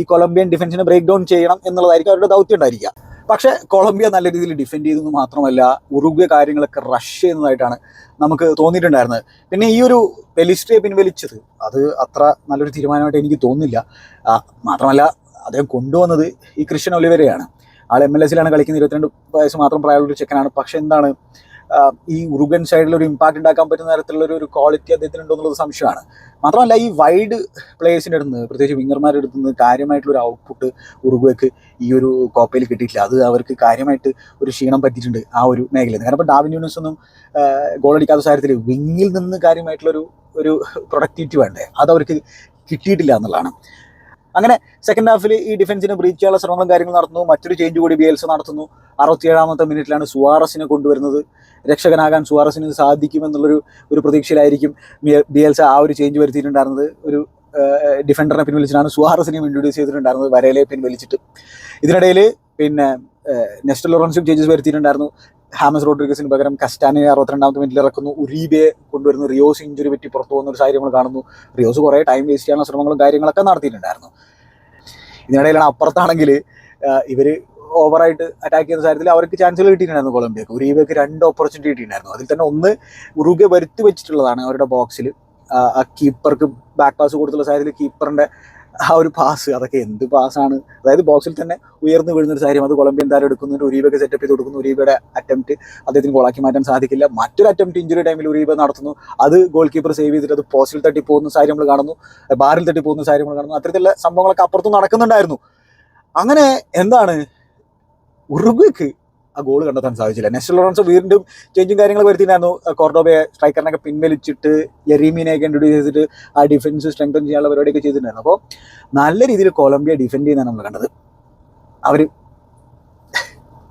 ഈ കൊളംബിയൻ ഡിഫൻസിനെ ബ്രേക്ക് ഡൗൺ ചെയ്യണം എന്നുള്ളതായിരിക്കും അവരുടെ ദൗത്യം ഉണ്ടായിരിക്കുക. പക്ഷേ കൊളംബിയ നല്ല രീതിയിൽ ഡിഫെൻഡ് ചെയ്തെന്ന് മാത്രമല്ല ഉറുഗ്വ കാര്യങ്ങളൊക്കെ റഷ് ചെയ്യുന്നതായിട്ടാണ് നമുക്ക് തോന്നിയിട്ടുണ്ടായിരുന്നത്. പിന്നെ ഈ ഒരു പെലിസ്ട്രിയെ പിൻവലിച്ചത് അത് അത്ര നല്ലൊരു തീരുമാനമായിട്ട് എനിക്ക് തോന്നുന്നില്ല. മാത്രമല്ല അദ്ദേഹം കൊണ്ടുവന്നത് ഈ ക്രിസ്ത്യൻ ഒലിവരെയാണ്. ആൾ എം എൽ എസിലാണ് കളിക്കുന്നത്. ഇരുപത്തിരണ്ട് വയസ്സ് മാത്രം പ്രായമുള്ള ഒരു ചെക്കനാണ്. പക്ഷെ എന്താണ് ഈ ഉറുഗൻ സൈഡിൽ ഒരു ഇമ്പാക്ട് ഉണ്ടാക്കാൻ പറ്റുന്ന തരത്തിലുള്ള ഒരു- ക്വാളിറ്റി അദ്ദേഹത്തിന് ഉണ്ടോ എന്നുള്ളത് സംശയമാണ്. മാത്രമല്ല ഈ വൈഡ് പ്ലേയേഴ്സിന്റെ അടുത്ത് പ്രത്യേകിച്ച് വിങ്ങർമാരുടെ അടുത്ത് നിന്ന് കാര്യമായിട്ടുള്ള ഒരു ഔട്ട്പുട്ട് ഉറുഗ്വയ്ക്ക് ഈ ഒരു കോപ്പയിൽ കിട്ടിയിട്ടില്ല. അത് അവർക്ക് കാര്യമായിട്ട് ഒരു ക്ഷീണം പറ്റിയിട്ടുണ്ട് ആ ഒരു മേഖലയിൽ കാരണം ഇപ്പോൾ ഡാവിൻ യൂണിസ് ഒന്നും ഗോൾ അടിക്കാത്ത സാഹചര്യത്തിൽ വിങ്ങിൽ നിന്ന് കാര്യമായിട്ടുള്ളൊരു ഒരു പ്രൊഡക്ടിവിറ്റി വേണ്ടേ? അത് അവർക്ക് കിട്ടിയിട്ടില്ല എന്നുള്ളതാണ്. അങ്ങനെ സെക്കൻഡ് ഹാഫിൽ ഈ ഡിഫൻസിനെ ബ്രീച്ച് ചെയ്യാനുള്ള ശ്രമങ്ങളും കാര്യങ്ങളും നടത്തുന്നു. മറ്റൊരു ചേഞ്ച് കൂടി ബിയൽസ് നടത്തുന്നു. അറുപത്തിയേഴാമത്തെ മിനിറ്റിലാണ് സുവാറസിനെ കൊണ്ടുവരുന്നത്. രക്ഷകനാകാൻ സുവാറസിന് സാധിക്കുമെന്നുള്ളൊരു ഒരു പ്രതീക്ഷയിലായിരിക്കും ബിയൽസ ആ ഒരു ചേഞ്ച് വരുത്തിയിട്ടുണ്ടായിരുന്നത്. ഒരു ഡിഫൻഡറിനെ പിൻവലിച്ചിട്ടാണ് സുവാറസിനെയും ഇൻട്രൊഡ്യൂസ് ചെയ്തിട്ടുണ്ടായിരുന്നത് വരയിലെ പിൻവലിച്ചിട്ട്. ഇതിനിടയിൽ പിന്നെ നെക്സ്റ്റ് ലോറൻസും ചേഞ്ചസ് വരുത്തിയിട്ടുണ്ടായിരുന്നു. ഹാമസ് റോഡ്രിഗസിന് പകരം കസ്റ്റാനെ അറുപത്തിരണ്ടാമത്തെ മിനിറ്റിൽ ഇറക്കുന്നു. ഉരീബെ കൊണ്ടുവരുന്നു. റിയോസ് ഇഞ്ചുറി പറ്റി പുറത്തു പോകുന്ന ഒരു സാഹചര്യം നമ്മൾ കാണുന്നു. റിയോസ് കുറേ ടൈം വേസ്റ്റ് ചെയ്യാനുള്ള ശ്രമങ്ങളും കാര്യങ്ങളൊക്കെ നടത്തിയിട്ടുണ്ടായിരുന്നു. ഇതിനിടയിലാണ് അപ്പുറത്താണെങ്കിൽ ഇവർ ഓവറായിട്ട് അറ്റാക്ക് ചെയ്യുന്ന സാഹചര്യത്തിൽ അവർക്ക് ചാൻസുകൾ കിട്ടിയിട്ടുണ്ടായിരുന്നു കൊളംബിയക്ക്. ഉരീബയ്ക്ക് രണ്ട് ഓപ്പർച്യൂണിറ്റി കിട്ടിയിട്ടുണ്ടായിരുന്നു. അതിൽ തന്നെ ഒന്ന് ഉറുഗെ വരുത്തി വെച്ചിട്ടുള്ളതാണ് അവരുടെ ബോക്സിൽ ആ കീപ്പർക്ക് ബാക്ക് പാസ് കൊടുത്തുള്ള സാഹചര്യത്തിൽ കീപ്പറിന്റെ ആ ഒരു പാസ് അതൊക്കെ എന്ത് പാസ്സാണ് അതായത് ബോക്സിൽ തന്നെ ഉയർന്നു വീഴുന്ന ഒരു സാഹചര്യം. അത് കൊളംബിയൻ താരം എടുക്കുന്നുണ്ട് ഉരീബൊക്കെ സെറ്റപ്പ് ചെയ്ത് കൊടുക്കുന്നു. ഉരീബയുടെ അറ്റംപ്റ്റ് അദ്ദേഹത്തിന് ഗോളാക്കി മാറ്റാൻ സാധിക്കില്ല. മറ്റൊരു അറ്റംപ്റ്റ് ഇഞ്ചുറി ടൈമിൽ ഉരീബ നടത്തുന്നു. അത് ഗോൾ കീപ്പർ സേവ് ചെയ്തിട്ട് അത് പോസ്റ്റിൽ തട്ടി പോകുന്ന സാഹചര്യം നമ്മൾ കാണുന്നു. ബാറിൽ തട്ടി പോകുന്ന സാഹചര്യം നമ്മൾ കാണുന്നു. അത്തരത്തിലുള്ള സംഭവങ്ങളൊക്കെ അപ്പുറത്തും നടക്കുന്നുണ്ടായിരുന്നു. അങ്ങനെ എന്താണ്? ഉറുഗ്വയ്ക്ക് ആ ഗോൾ കണ്ടെത്താൻ സാധിച്ചില്ല. നെസ്റ്റർ ലോറൻസ് വീണ്ടും ചേഞ്ചും കാര്യങ്ങൾ വരുത്തിയിട്ടുണ്ടായിരുന്നു. കോർഡോബയെ സ്ട്രൈക്കറിനൊക്കെ പിൻവലിച്ചിട്ട് എറീമിനെയൊക്കെ ഇൻട്രൊഡ്യൂസ് ചെയ്തിട്ട് ആ ഡിഫൻസ് സ്ട്രെങ്തൻ ചെയ്യാനുള്ള പരിപാടിയൊക്കെ ചെയ്തിട്ടുണ്ടായിരുന്നു. അപ്പോൾ നല്ല രീതിയിൽ കൊളംബിയ ഡിഫെൻഡ് ചെയ്യുന്നതാണ് നമ്മൾ കണ്ടത്. അവർ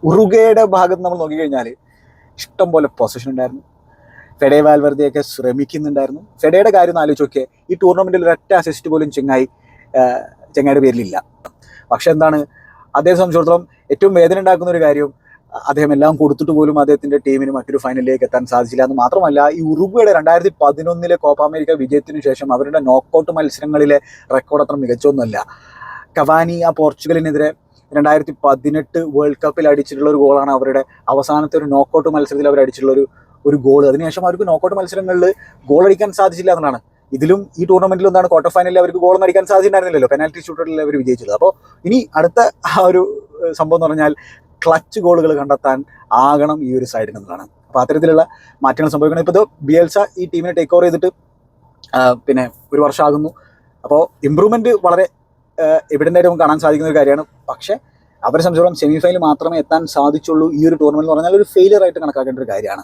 ഉറുഗയുടെ ഭാഗത്ത് നമ്മൾ നോക്കിക്കഴിഞ്ഞാൽ ഇഷ്ടം പോലെ പൊസിഷൻ ഉണ്ടായിരുന്നു. ഫെഡേ വാൽവർദിയൊക്കെ ശ്രമിക്കുന്നുണ്ടായിരുന്നു. ഫെഡയുടെ കാര്യം ഒന്ന് നോക്കിയാൽ ഈ ടൂർണമെന്റിൽ ഒരൊറ്റ അസിസ്റ്റ് പോലും ചെങ്ങായി ചെങ്ങായിയുടെ പേരിലില്ല. പക്ഷെ എന്താണ് അദ്ദേഹം സംബന്ധിച്ചിടത്തോളം ഏറ്റവും വേദന ഉണ്ടാക്കുന്ന ഒരു കാര്യം അദ്ദേഹം എല്ലാം കൊടുത്തിട്ട് പോലും അദ്ദേഹത്തിന്റെ ടീമിന് മറ്റൊരു ഫൈനലിലേക്ക് എത്താൻ സാധിച്ചില്ല എന്ന് മാത്രമല്ല ഈ ഉറുഗ്വയുടെ രണ്ടായിരത്തി പതിനൊന്നിലെ കോപ്പ അമേരിക്ക വിജയത്തിനു ശേഷം അവരുടെ നോക്കൗട്ട് മത്സരങ്ങളിലെ റെക്കോർഡ് അത്ര മികച്ചൊന്നുമല്ല. കവാനി ആ പോർച്ചുഗലിനെതിരെ രണ്ടായിരത്തി പതിനെട്ട് വേൾഡ് കപ്പിൽ അടിച്ചിട്ടുള്ള ഒരു ഗോളാണ് അവരുടെ അവസാനത്തെ ഒരു നോക്കൗട്ട് മത്സരത്തിൽ അവർ അടിച്ചിട്ടുള്ള ഒരു ഒരു ഗോൾ അതിനുശേഷം അവർക്ക് നോക്കൗട്ട് മത്സരങ്ങളിൽ ഗോൾ അടിക്കാൻ സാധിച്ചില്ല എന്നാണ് ഇതിലും ഈ ടൂർണമെന്റിൽ എന്താണ് ക്വാർട്ടർ ഫൈനലിൽ അവർക്ക് ഗോൾ അടിക്കാൻ സാധിച്ചിട്ടുണ്ടായിരുന്നില്ലല്ലോ. പെനാൽറ്റി ഷൂട്ടറിൽ അവർ വിജയിച്ചത്. അപ്പോൾ ഇനി അടുത്ത ആ ഒരു സംഭവം എന്ന് പറഞ്ഞാൽ ക്ലച്ച് ഗോളുകൾ കണ്ടെത്താൻ ആകണം ഈ ഒരു സൈഡിൽ നിന്നാണ് അപ്പോൾ അത്തരത്തിലുള്ള മാറ്റങ്ങൾ സംഭവിക്കണം. ഇപ്പോൾ ബിയൽസ ഈ ടീമിനെ ടേക്ക് ഓവർ ചെയ്തിട്ട് പിന്നെ ഒരു വർഷമാകുന്നു. അപ്പോൾ ഇമ്പ്രൂവ്മെന്റ് വളരെ എവിടെ നമുക്ക് കാണാൻ സാധിക്കുന്ന ഒരു കാര്യമാണ്. പക്ഷേ അവരെ സംബന്ധിച്ചോളം സെമി ഫൈനൽ മാത്രമേ എത്താൻ സാധിച്ചുള്ളൂ ഈ ഒരു ടൂർണമെന്റ് എന്ന് പറഞ്ഞാൽ ഒരു ഫെയിലിയർ ആയിട്ട് കണക്കാക്കേണ്ട ഒരു കാര്യമാണ്.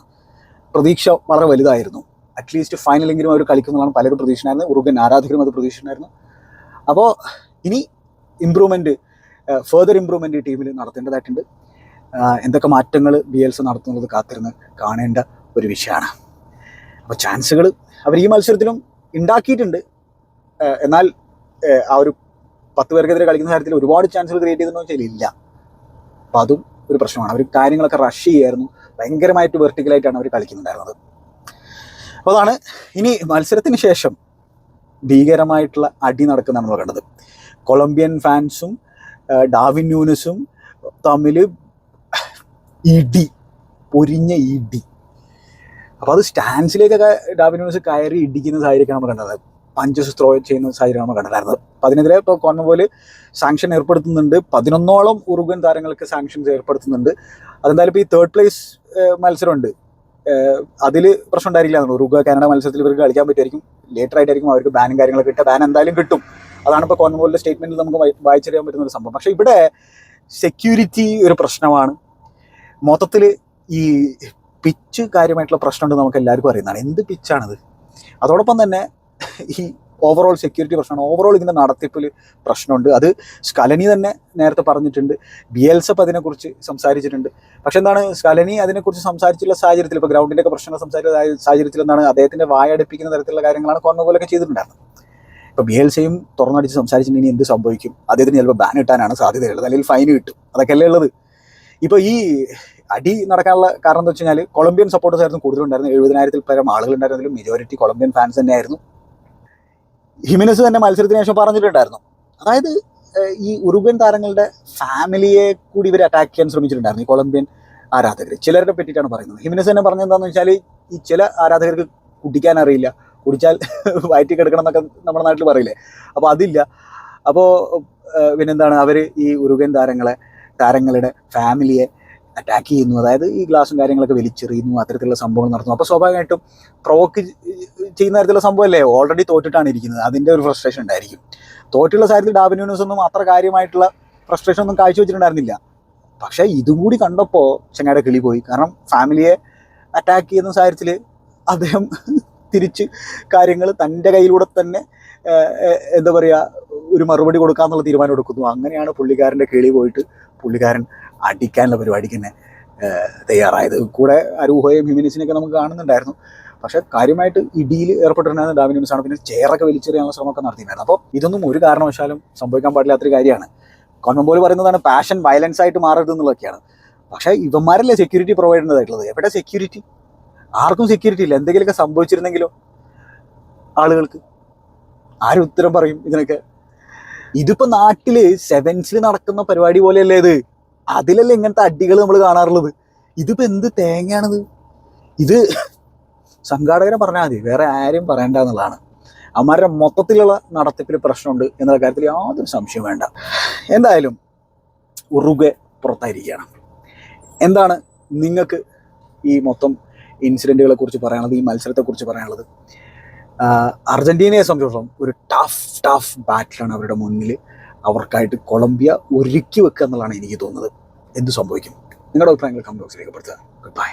പ്രതീക്ഷ വളരെ വലുതായിരുന്നു. അറ്റ്ലീസ്റ്റ് ഫൈനലെങ്കിലും അവർ കളിക്കുന്നതാണ് പലരും പ്രതീക്ഷനായിരുന്നു ഉറുഗൻ ആരാധകരും അത് പ്രതീക്ഷനായിരുന്നു അപ്പോൾ ഇനി ഇമ്പ്രൂവ്മെന്റ് ഫെർദർ ഇമ്പ്രൂവ്മെന്റ് ഈ ടീമിൽ നടത്തേണ്ടതായിട്ടുണ്ട്. എന്തൊക്കെ മാറ്റങ്ങൾ ബി എൽസ് നടത്തുന്നത് കാത്തിരുന്ന് കാണേണ്ട ഒരു വിഷയമാണ്. അപ്പോൾ ചാൻസുകൾ അവർ ഈ മത്സരത്തിലും ഉണ്ടാക്കിയിട്ടുണ്ട് എന്നാൽ ആ, ഒരു പത്ത് പേർക്കെതിരെ കളിക്കുന്ന കാര്യത്തിൽ ഒരുപാട് ചാൻസുകൾ ക്രിയേറ്റ് ചെയ്തെന്ന് വെച്ചാൽ ഇല്ല അപ്പം അതും ഒരു പ്രശ്നമാണ്. അവർ കാര്യങ്ങളൊക്കെ റഷ് ചെയ്യായിരുന്നു. ഭയങ്കരമായിട്ട് വെർട്ടിക്കലായിട്ടാണ് അവർ കളിക്കുന്നുണ്ടായിരുന്നത്. അപ്പോൾ അതാണ് ഇനി മത്സരത്തിന് ശേഷം ഭീകരമായിട്ടുള്ള അടി നടക്കുന്നതാണ് നമ്മൾ കണ്ടത്. കൊളംബിയൻ ഫാൻസും ഡാവിൻ ന്യൂനസും തമ്മിൽ ഇടി പൊരിഞ്ഞ ഇടി. അപ്പോൾ അത് സ്റ്റാൻസിലേക്കൊക്കെ ന്യൂനസ് കയറി ഇടിക്കുന്ന സാഹചര്യമൊക്കെ നമ്മൾ കണ്ടത്. പഞ്ചസ് ത്രോ ചെയ്യുന്ന സാഹചര്യം നമ്മൾ കണ്ടതായിരുന്നത് അപ്പോൾ അതിനെതിരെ ഇപ്പോൾ പോലെ സാങ്ഷൻ ഏർപ്പെടുത്തുന്നുണ്ട്. പതിനൊന്നോളം ഉറുഗൻ താരങ്ങൾക്ക് സാങ്ഷൻസ് ഏർപ്പെടുത്തുന്നുണ്ട്. അതെന്തായാലും ഇപ്പോൾ ഈ തേർഡ് പ്ലേസ് മത്സരമുണ്ട്. അതിൽ പ്രശ്നം ഉണ്ടായിരിക്കില്ല ഉറുഗ കാനഡ മത്സരത്തിൽ ഇവർക്ക് കളിക്കാൻ പറ്റുമായിരിക്കും. ലേറ്റർ ആയിട്ടായിരിക്കും അവർക്ക് ബാനും കാര്യങ്ങളൊക്കെ കിട്ടുക. ബാൻ എന്തായാലും കിട്ടും. അതാണ് ഇപ്പോൾ കോൺമബോളിന്റെ സ്റ്റേറ്റ്മെന്റിൽ നമുക്ക് വായിച്ചറിയാൻ പറ്റുന്ന ഒരു സംഭവം. പക്ഷെ ഇവിടെ സെക്യൂരിറ്റി ഒരു പ്രശ്നമാണ്. മൊത്തത്തിൽ ഈ പിച്ച് കാര്യമായിട്ടുള്ള പ്രശ്നമുണ്ട് നമുക്ക് എല്ലാവർക്കും അറിയുന്നതാണ്. എന്ത് പിച്ചാണിത് അതോടൊപ്പം തന്നെ ഈ ഓവറോൾ സെക്യൂരിറ്റി പ്രശ്നമാണ്. ഓവറോൾ ഇതിന്റെ നടത്തിപ്പിൽ പ്രശ്നമുണ്ട്. അത് സ്കലനി തന്നെ നേരത്തെ പറഞ്ഞിട്ടുണ്ട്. ബി എൽസപ്പ് അതിനെക്കുറിച്ച് സംസാരിച്ചിട്ടുണ്ട്. പക്ഷെ എന്താണ്? സ്കലനി അതിനെക്കുറിച്ച് സംസാരിച്ചുള്ള സാഹചര്യത്തിൽ ഇപ്പോൾ ഗ്രൗണ്ടിന്റെ ഒക്കെ പ്രശ്നങ്ങൾ സംസാരിച്ച സാഹ- സാഹചര്യത്തിൽ എന്താണ്? അദ്ദേഹത്തിന്റെ വായടിപ്പിക്കുന്ന തരത്തിലുള്ള കാര്യങ്ങളാണ് കോർണോപോലൊക്കെ ചെയ്തിട്ടുണ്ടായിരുന്നത്. ഇപ്പോൾ ബി എൽസയും തുറന്നടിച്ച് സംസാരിച്ചിട്ടുണ്ടെങ്കിൽ എന്ത് സംഭവിക്കും? അദ്ദേഹത്തിന് ചിലപ്പോൾ ബാൻ ഇട്ടാനാണ് സാധ്യതയുള്ളത് അല്ലെങ്കിൽ ഫൈൻ കിട്ടും. അതൊക്കെയല്ലേ ഉള്ളത്? ഇപ്പോൾ ഈ അടി നടക്കാനുള്ള കാരണം എന്താ വെച്ച് കഴിഞ്ഞാൽ കൊളംബിയൻ സപ്പോർട്ടേഴ്സ് ആയിരുന്നു കൂടുതലുണ്ടായിരുന്നു എഴുപതിനായിരത്തിൽ പരം ആളുകളുണ്ടായിരുന്നെങ്കിലും മെജോറിറ്റി കൊളംബിയൻ ഫാൻസ് തന്നെയായിരുന്നു. ഹിമിനസ് തന്നെ മത്സരത്തിന് ശേഷം പറഞ്ഞിട്ടുണ്ടായിരുന്നു. അതായത് ഈ ഉറുഗ്വൻ താരങ്ങളുടെ ഫാമിലിയെ കൂടി ഇവർ അറ്റാക്ക് ചെയ്യാൻ ശ്രമിച്ചിട്ടുണ്ടായിരുന്നു ഈ കൊളംബിയൻ ആരാധകർ ചിലരെ പറ്റിയിട്ടാണ് പറയുന്നത്. ഹിമിനസ് തന്നെ പറഞ്ഞത് എന്താണെന്ന് വെച്ചാൽ ഈ ചില ആരാധകർക്ക് കുടിക്കാൻ അറിയില്ല. കുടിച്ചാൽ വയറ്റി കിടക്കണം എന്നൊക്കെ നമ്മുടെ നാട്ടിൽ പറയില്ലേ? അപ്പോൾ അതില്ല. അപ്പോൾ പിന്നെന്താണ് അവർ ഈ ഉറുഗൻ താരങ്ങളെ താരങ്ങളുടെ ഫാമിലിയെ അറ്റാക്ക് ചെയ്യുന്നു. അതായത് ഈ ഗ്ലാസും കാര്യങ്ങളൊക്കെ വലിച്ചെറിയുന്നു അത്തരത്തിലുള്ള സംഭവങ്ങൾ നടത്തുന്നു. അപ്പോൾ സ്വാഭാവികമായിട്ടും പ്രൊവോക്ക് ചെയ്യുന്ന തരത്തിലുള്ള സംഭവമല്ലേ? ഓൾറെഡി തോറ്റിട്ടാണ് ഇരിക്കുന്നത്. അതിന്റെ ഒരു ഫ്രസ്ട്രേഷൻ ഉണ്ടായിരിക്കും. തോറ്റുള്ള സാഹചര്യത്തിൽ ഡാബിൻ ന്യൂസ് ഒന്നും അത്ര കാര്യമായിട്ടുള്ള ഫ്രസ്ട്രേഷൻ ഒന്നും കാഴ്ചവെച്ചിട്ടുണ്ടായിരുന്നില്ല പക്ഷേ ഇതും കൂടി കണ്ടപ്പോൾ ചങ്ങാടെ കിളി പോയി. കാരണം ഫാമിലിയെ അറ്റാക്ക് ചെയ്യുന്ന സാഹചര്യത്തിൽ അദ്ദേഹം തിരിച്ച് കാര്യങ്ങൾ തന്റെ കയ്യിലൂടെ തന്നെ എന്താ പറയുക ഒരു മറുപടി കൊടുക്കാന്നുള്ള തീരുമാനം എടുക്കുന്നു. അങ്ങനെയാണ് പുള്ളിക്കാരന്റെ കിളി പോയിട്ട് പുള്ളിക്കാരൻ അടിക്കാനുള്ള പരിപാടിക്ക് തന്നെ തയ്യാറായത്. കൂടെ അരൂഹയും ഹ്യൂമിനിസിനെയൊക്കെ നമുക്ക് കാണുന്നുണ്ടായിരുന്നു. പക്ഷെ കാര്യമായിട്ട് ഇടിയിൽ ഏർപ്പെട്ടിട്ടുണ്ടായിരുന്ന ഡാമിനിയൻസ് ആണ്. പിന്നെ ചെയറൊക്കെ വലിച്ചെറിയാനുള്ള ശ്രമമൊക്കെ നടത്തിയിട്ടുണ്ടായിരുന്നു. അപ്പോൾ ഇതൊന്നും ഒരു കാരണവശാലും സംഭവിക്കാൻ പാടില്ലാത്തൊരു കാര്യമാണ്. കോൺമമ്പോൽ പറയുന്നതാണ് പാഷൻ വയലൻസ് ആയിട്ട് മാറരുത് എന്നുള്ളതൊക്കെയാണ്. പക്ഷേ ഇവന്മാരല്ലേ സെക്യൂരിറ്റി പ്രൊവൈഡ് ചെയ്യുന്നതായിട്ടുള്ളത്? എവിടെ സെക്യൂരിറ്റി ആർക്കും സെക്യൂരിറ്റി ഇല്ല. എന്തെങ്കിലുമൊക്കെ സംഭവിച്ചിരുന്നെങ്കിലോ ആളുകൾക്ക്? ആരും ഉത്തരം പറയും ഇതിനൊക്കെ. ഇതിപ്പോ നാട്ടിൽ സെവൻസിൽ നടക്കുന്ന പരിപാടി പോലെയല്ലേ ഇത്? അതിലല്ലേ ഇങ്ങനത്തെ അടികൾ നമ്മൾ കാണാറുള്ളത്? ഇതിപ്പോ എന്ത് തേങ്ങയാണിത്? ഇത് സംഘാടകരെ പറഞ്ഞാൽ മതി വേറെ ആരും പറയണ്ട എന്നുള്ളതാണ്. അമ്മാരുടെ മൊത്തത്തിലുള്ള നടത്തിപ്പിൽ പ്രശ്നമുണ്ട് എന്നുള്ള കാര്യത്തിൽ യാതൊരു സംശയം വേണ്ട. എന്തായാലും ഉറുഗെ പുറത്തായിരിക്കുകയാണ്. എന്താണ് നിങ്ങൾക്ക് ഈ മൊത്തം ഇൻസിഡന്റുകളെ കുറിച്ച് പറയാനുള്ളത് ഈ മത്സരത്തെക്കുറിച്ച് പറയാനുള്ളത്? അർജന്റീനയെ സംബന്ധിച്ചിടത്തോളം ഒരു ടഫ് ടഫ് ബാറ്റിലാണ് അവരുടെ മുന്നിൽ അവർക്കായിട്ട് കൊളംബിയ ഒരുക്കി വെക്കുക എന്നുള്ളതാണ് എനിക്ക് തോന്നുന്നത്. എന്ത് സംഭവിക്കും? നിങ്ങളുടെ അഭിപ്രായങ്ങൾ കമന്റ് ബോക്സിൽ രേഖപ്പെടുത്തുക. Good bye